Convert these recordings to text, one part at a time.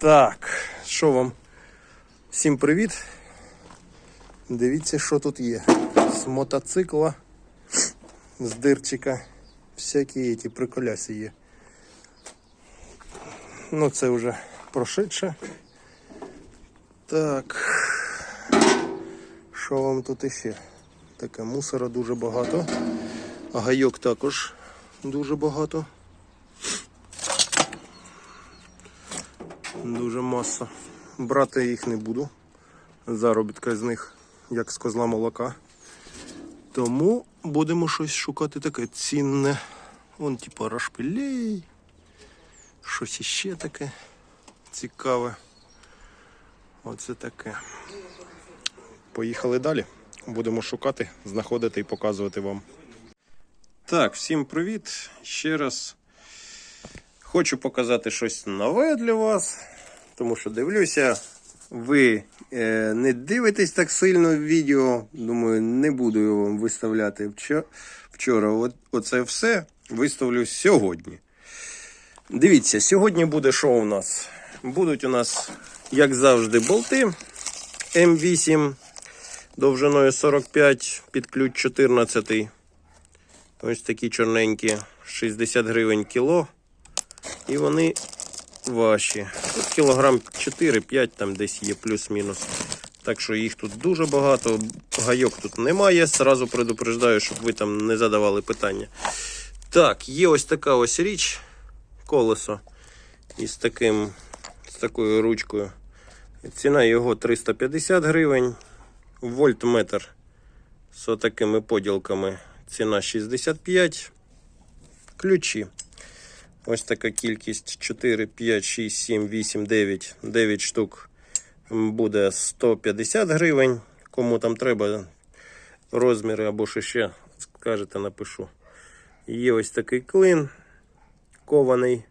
Так, що вам? Всім привіт. Дивіться, що тут є. З мотоцикла, з дирчика. Всякі ті приколяси є. Ну, це вже прошедше. Так. Що вам тут іще? Таке мусора дуже багато. Гайок також дуже багато. Дуже маса. Брати їх не буду. Заробітка з них, як з козла молока. Тому будемо щось шукати таке цінне. Вон, типу, рашпилей. Щось іще таке цікаве. Оце таке. Поїхали далі. Будемо шукати, знаходити і показувати вам. Так, всім привіт. Ще раз хочу показати щось нове для вас, тому що дивлюся, ви е, не дивитесь так сильно відео. Думаю, не буду його виставляти вчора. Оце все виставлю сьогодні. Дивіться, сьогодні буде що у нас? Будуть у нас, як завжди, болти М8 довжиною 45 під ключ 14. Ось такі чорненькі, 60 гривень кіло. І вони ваші. Тут кілограм 4-5 там десь є плюс-мінус. Так що їх тут дуже багато. Гайок тут немає. Сразу предупреждаю, щоб ви там не задавали питання. Так, є ось така ось річ. Колесо. Із таким, з такою ручкою. Ціна його 350 гривень. Вольтметр з такими поділками. Ціна 65. Ключі. Ось така кількість 4, 5, 6, 7, 8, 9, 9 штук буде 150 гривень. Кому там треба розміри або що ще, скажете, напишу. Є ось такий клин кований,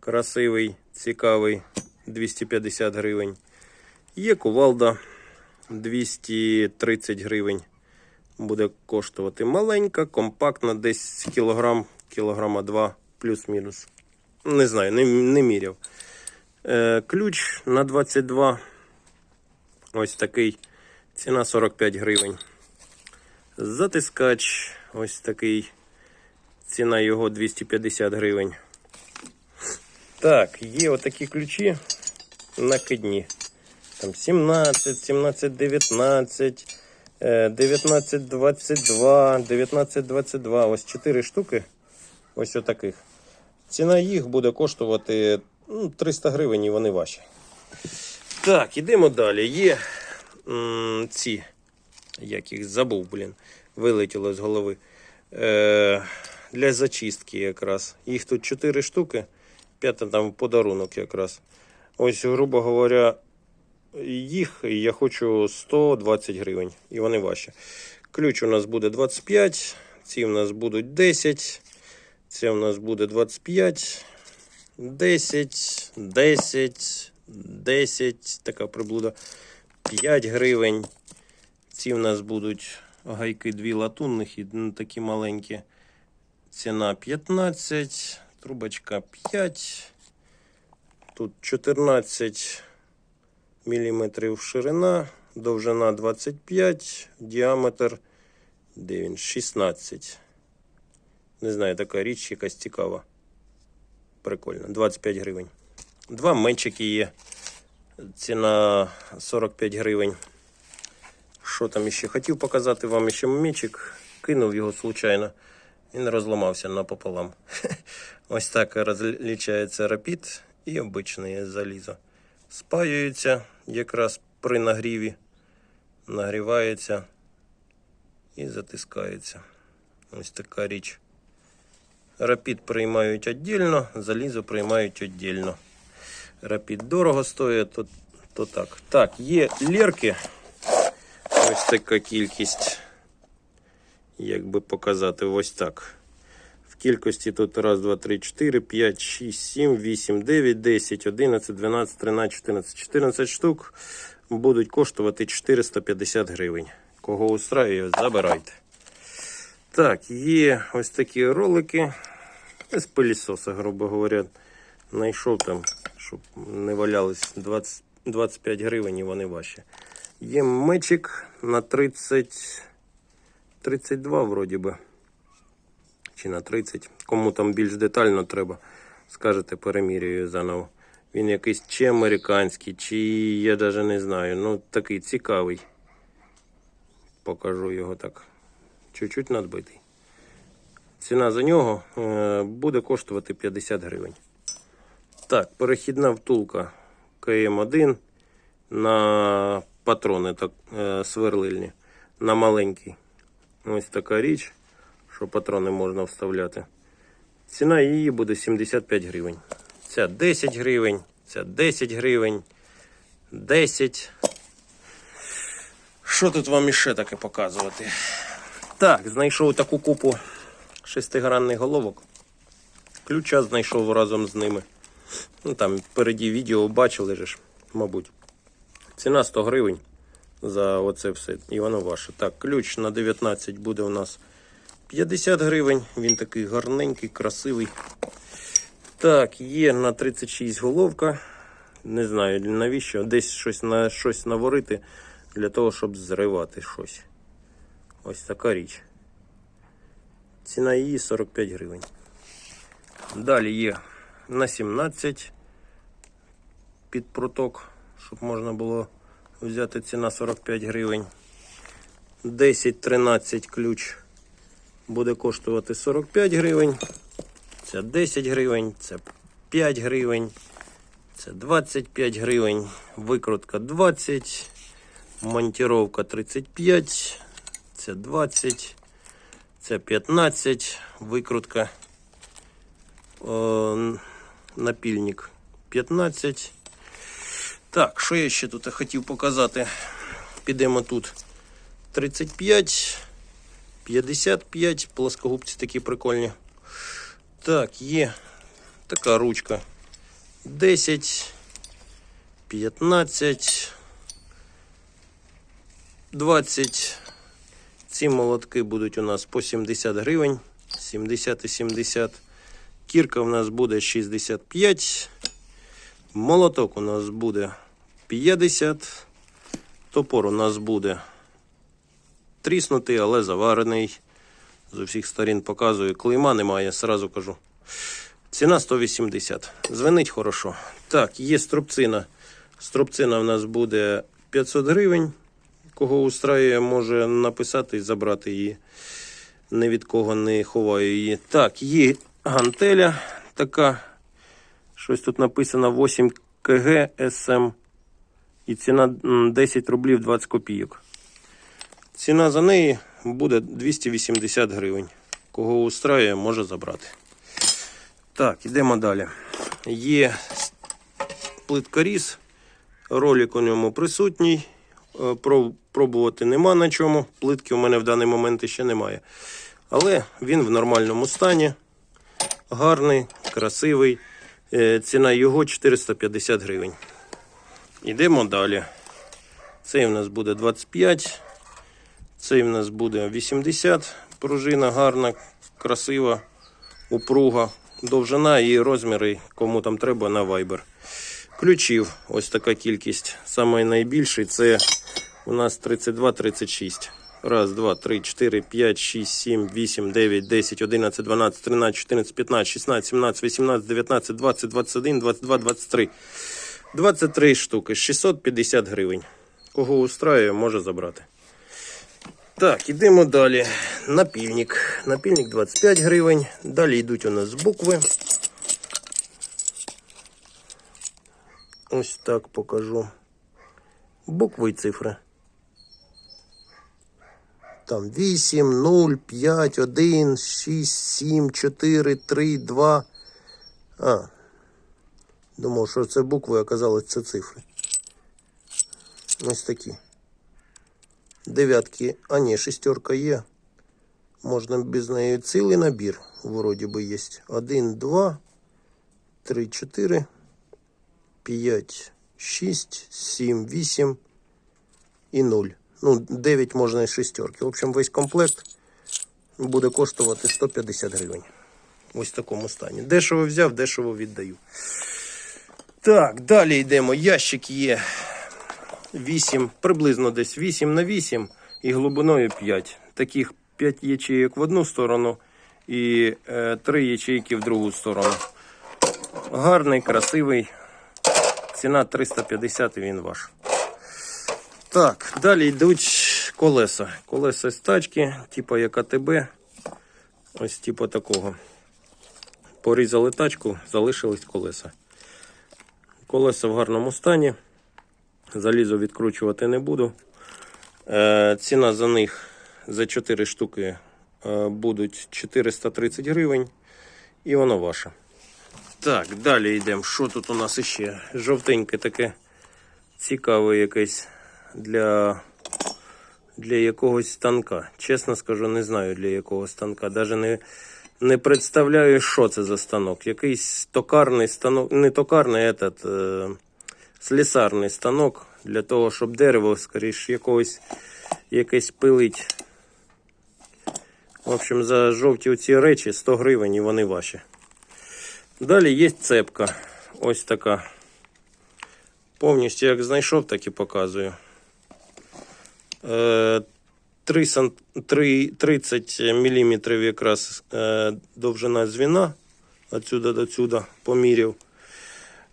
красивий, цікавий, 250 гривень. Є кувалда 230 гривень. Буде коштувати маленька, компактна, десь кілограм, кілограма 2 плюс-мінус. Не знаю, не, не міряв. Е, ключ на 22. Ось такий. Ціна 45 гривень. Затискач ось такий. Ціна його 250 гривень. Так, є отакі ключі накидні. Там 17, 17, 19, е, 19, 22, 19, 22. Ось 4 штуки. Ось отаких. Ціна їх буде коштувати ну, 300 гривень і вони ваші. Так, ідемо далі. Є м, ці, як їх забув, блін, вилетіло з голови. Е, для зачистки якраз. Їх тут 4 штуки. П'ята там подарунок якраз. Ось, грубо говоря, їх я хочу 120 гривень. І вони ваші. Ключ у нас буде 25, ці у нас будуть 10. Це у нас буде 25, 10, 10, 10, така приблуда, 5 гривень. Ці у нас будуть гайки дві латунних і такі маленькі. Ціна 15, трубочка 5. Тут 14 міліметрів ширина, довжина 25, діаметр де він, 16. Не знаю, така річ якась цікава. Прикольно. 25 гривень. Два менчики є. Ціна 45 гривень. Що там ще? Хотів показати вам ще мечик. Кинув його случайно. Він розламався напополам. Ось так розлічається рапід і обичне залізо. Спаюється якраз при нагріві. Нагрівається і затискається. Ось така річ. Рапід приймають віддільно, залізо приймають віддільно. Рапід дорого стоїть, то, то так. Так, є лірки. Ось така кількість. Як би показати, ось так. В кількості тут 1, 2, 3, 4, 5, 6, 7, 8, 9, 10, 11, 12, 13, 14, 14 штук будуть коштувати 450 гривень. Кого устраює, забирайте. Так, є ось такі ролики з пилісоса, грубо говоря. Знайшов там щоб не валялись 20, 25 гривень і вони ваші. Є мечик на 30, 32 вроді би. Чи на 30. Кому там більш детально треба, скажете, перемірюю заново. Він якийсь чи американський, чи я навіть не знаю. Ну, такий цікавий. Покажу його так. Чуть-чуть надбитий. Ціна за нього е, буде коштувати 50 гривень. Так, перехідна втулка КМ1 на патрони так, е, сверлильні. На маленький. Ось така річ, що патрони можна вставляти. Ціна її буде 75 гривень. Ця 10 гривень, ця 10 гривень, 10. Що тут вам іще таке показувати? Так, знайшов таку купу шестигранних головок. Ключа знайшов разом з ними. Ну там впереді відео бачили ж, мабуть. Ціна 100 гривень за оце все. І воно ваше. Так, ключ на 19 буде у нас 50 гривень. Він такий гарненький, красивий. Так, є на 36 головка. Не знаю навіщо. Десь щось на щось наварити для того, щоб зривати щось. Ось така річ. Ціна її 45 гривень. Далі є на 17 під проток, щоб можна було взяти ціна 45 гривень. 10-13 ключ буде коштувати 45 гривень. Це 10 гривень, це 5 гривень, це 25 гривень, викрутка 20, монтіровка 35, це 20, це 15, викрутка, о, напільник 15. Так, що я ще тут хотів показати? Підемо тут 35, 55, плоскогубці такі прикольні. Так, є така ручка 10, 15, 20. Ці молотки будуть у нас по 70 гривень. 70 і 70. Кірка у нас буде 65. Молоток у нас буде 50. Топор у нас буде тріснутий, але заварений. З усіх сторін показую. Клейма немає, сразу кажу. Ціна 180. Звенить хорошо. Так, є струбцина. Струбцина в нас буде 500 гривень. Кого устраює, може написати і забрати її. Ні від кого не ховаю її. Так, є гантеля така. Щось тут написано 8 КГ СМ. І ціна 10 рублів 20 копійок. Ціна за неї буде 280 гривень. Кого устраює, може забрати. Так, йдемо далі. Є плиткаріз, ролик у ньому присутній. Е, проб- Пробувати нема на чому. Плитки у мене в даний момент ще немає. Але він в нормальному стані. Гарний, красивий. Е, Ціна його 450 гривень. Йдемо далі. Цей у нас буде 25. Цей в нас буде 80. Пружина гарна, красива, упруга, довжина і розміри, кому там треба на Viber. Ключів, ось така кількість. Найбільший це у нас 32-36. Раз, два, три, чотири, п'ять, шість, сім, вісім, дев'ять, десять, одинадцять, дванадцять, тринадцять, чотирнадцять, п'ятнадцять, шістнадцять, сімнадцять, вісімнадцять, дев'ятнадцять, двадцять, двадцять один, двадцять два, двадцять три. 23 штуки, 650 гривень. Кого устраює, може забрати. Так, ідемо далі. Напільник. Напільник 25 гривень. Далі йдуть у нас букви. Ось так покажу. Букви і цифри. Там 8, 0, 5, 1, 6, 7, 4, 3, 2. А. Думав, що це букви, оказалось це цифри. Ось такі. Дев'ятки. А ні, шестерка є. Можна без неї цілий набір. Вроді би є. Один, два, три, чотири, п'ять, шість, сім, вісім і нуль. Ну, 9 можна і шестерки. В общем, весь комплект буде коштувати 150 гривень. Ось в такому стані. Дешево взяв, дешево віддаю. Так, далі йдемо. Ящик є 8, приблизно десь 8 на 8 і глибиною 5. Таких 5 ячеїк в одну сторону і е, 3 ячейки в другу сторону. Гарний, красивий. Ціна 350 і він ваш. Так, далі йдуть колеса. Колеса з тачки, типу як АТБ. Ось типу такого. Порізали тачку, залишились колеса. Колеса в гарному стані. Залізо відкручувати не буду. Е, ціна за них за 4 штуки е, будуть 430 гривень. І воно ваше. Так, далі йдемо. Що тут у нас іще? Жовтеньке таке цікаве якесь для, для якогось станка. Чесно скажу, не знаю для якого станка. Даже не, не представляю, що це за станок. Якийсь токарний станок, не токарний, этот, е, слісарний станок для того, щоб дерево, скоріш, якогось якесь пилить. В общем, за жовті ці речі 100 гривень і вони ваші. Далі є цепка. Ось така. Повністю як знайшов, так і показую. Е, 3 сан... 3... 30 мм якраз е, довжина звіна. Отсюда до сюди поміряв.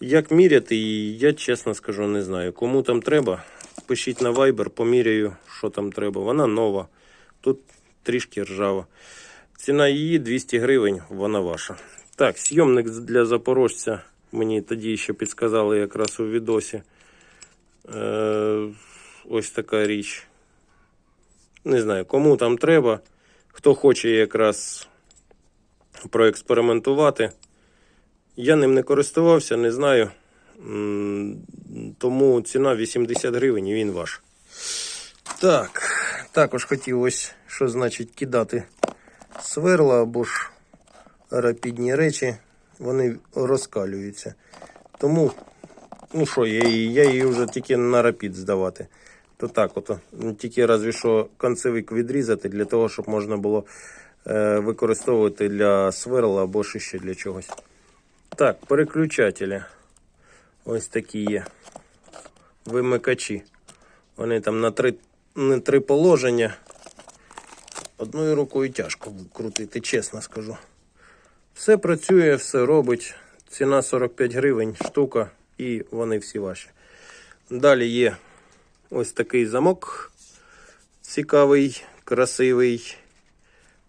Як міряти її, я чесно скажу, не знаю. Кому там треба, пишіть на Viber, поміряю, що там треба. Вона нова. Тут трішки ржава. Ціна її 200 гривень, вона ваша. Так, зйомник для запорожця. Мені тоді ще підказали якраз у відосі. Е, ось така річ. Не знаю, кому там треба. Хто хоче якраз проекспериментувати. Я ним не користувався, не знаю. Тому ціна 80 гривень і він ваш. Так, також хотів ось, що значить кидати сверла або ж рапідні речі, вони розкалюються. Тому, ну що, я я її вже тільки на рапід здавати. То так, от, ну, тільки разві що концевик відрізати для того, щоб можна було е, використовувати для сверла або ще для чогось. Так, переключателі. Ось такі є. Вимикачі. Вони там на три, на три положення. Одною рукою тяжко крутити, чесно скажу. Все працює, все робить. Ціна 45 гривень штука, і вони всі ваші. Далі є ось такий замок. Цікавий, красивий,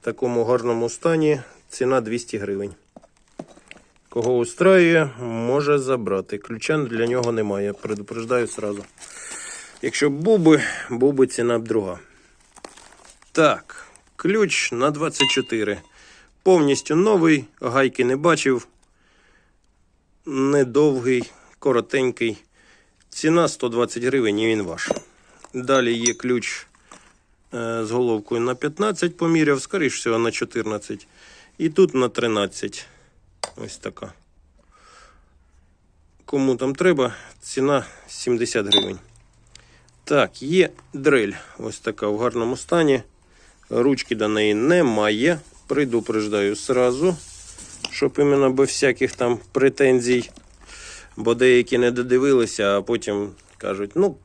в такому гарному стані. Ціна 200 гривень. Кого устраює, може забрати. Ключа для нього немає. Предупреждаю сразу. Якщо був би, був би ціна б друга. Так, ключ на 24. Повністю новий, гайки не бачив. Недовгий, коротенький. Ціна 120 гривень і він ваш. Далі є ключ е, з головкою на 15 поміряв, скоріш всього на 14. І тут на 13. Ось така. Кому там треба, ціна 70 гривень. Так, є дрель. Ось така в гарному стані. Ручки до неї немає. Предупреждаю сразу, щоб іменно без всяких там претензій. Бо деякі не додивилися, а потім кажуть, ну,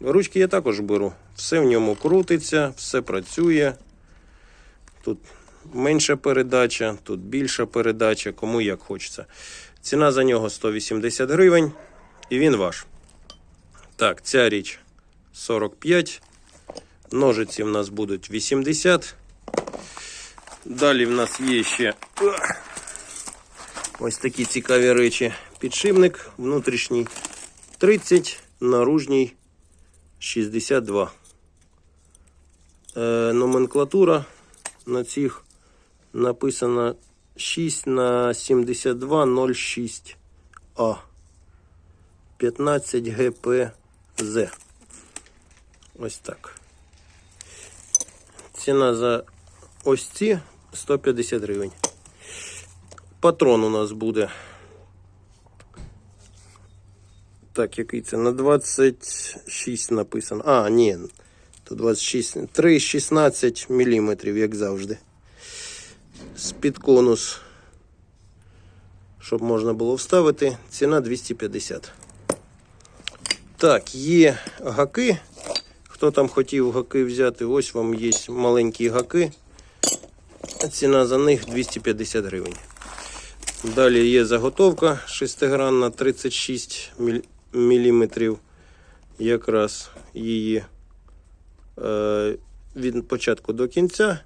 ручки я також беру. Все в ньому крутиться, все працює. Тут менша передача, тут більша передача, кому як хочеться. Ціна за нього 180 гривень, і він ваш. Так, ця річ 45. Ножиці в нас будуть 80. Далі в нас є ще ось такі цікаві речі. Підшипник внутрішній 30, наружній 62. Е, номенклатура на цих написано 6 на 72 06 А. 15 ГПЗ. Ось так. Ціна за ось ці 150 гривень. Патрон у нас буде. Так, який це? На 26 написано. А, ні. То 26. 3,16 мм, як завжди. З-під конус щоб можна було вставити. Ціна 250. Так, є гаки. Хто там хотів гаки взяти, ось вам є маленькі гаки. Ціна за них 250 гривень. Далі є заготовка шестигранна 36 мм. Якраз її е, від початку до кінця.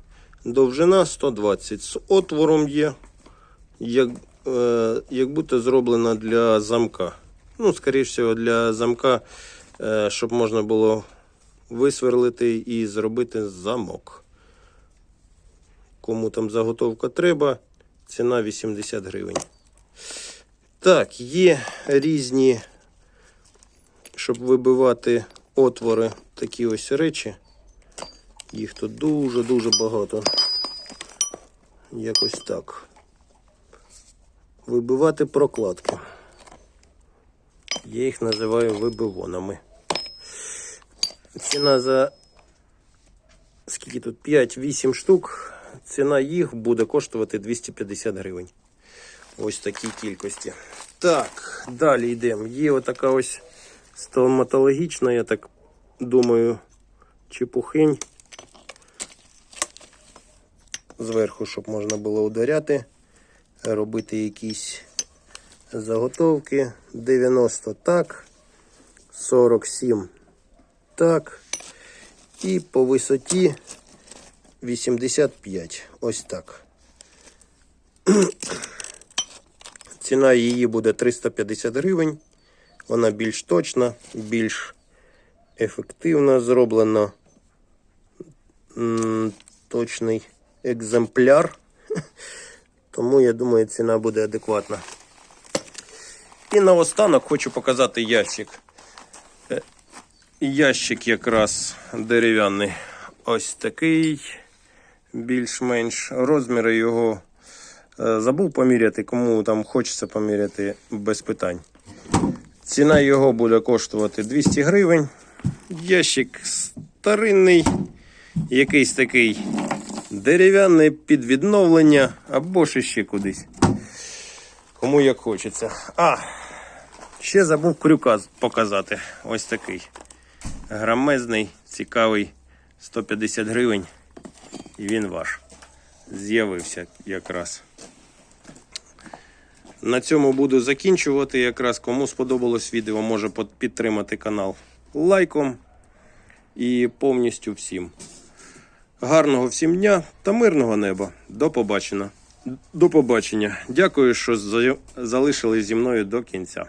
Довжина 120. З отвором є, як, е, як будто зроблена для замка. Ну, скоріш всього, для замка, е, щоб можна було висверлити і зробити замок. Кому там заготовка треба, ціна 80 гривень. Так, є різні, щоб вибивати отвори, такі ось речі. Їх тут дуже-дуже багато. Якось так. Вибивати прокладки. Я їх називаю вибивонами. Ціна за скільки тут 5-8 штук. Ціна їх буде коштувати 250 гривень. Ось такій кількості. Так, далі йдемо. Є отака ось стоматологічна, я так думаю, чепухинь. Зверху, щоб можна було ударяти, робити якісь заготовки. 90 так, 47 так. І по висоті 85. Ось так. Ціна її буде 350 гривень. Вона більш точна, більш ефективна, зроблена точний екземпляр. Тому я думаю, ціна буде адекватна. І наостанок хочу показати ящик. Е, Ящик якраз дерев'яний. Ось такий, більш-менш. Розміри його е, забув поміряти, кому там хочеться поміряти без питань. Ціна його буде коштувати 200 гривень. Ящик старинний, якийсь такий дерев'яний під відновлення або ж ще кудись. Кому як хочеться. А, ще забув крюка показати. Ось такий. Грамезний, цікавий, 150 гривень. І він ваш. З'явився якраз. На цьому буду закінчувати. Якраз кому сподобалось відео, може підтримати канал лайком. І повністю всім. Гарного всім дня та мирного неба. До побачення. До побачення. Дякую, що за- залишили зі мною до кінця.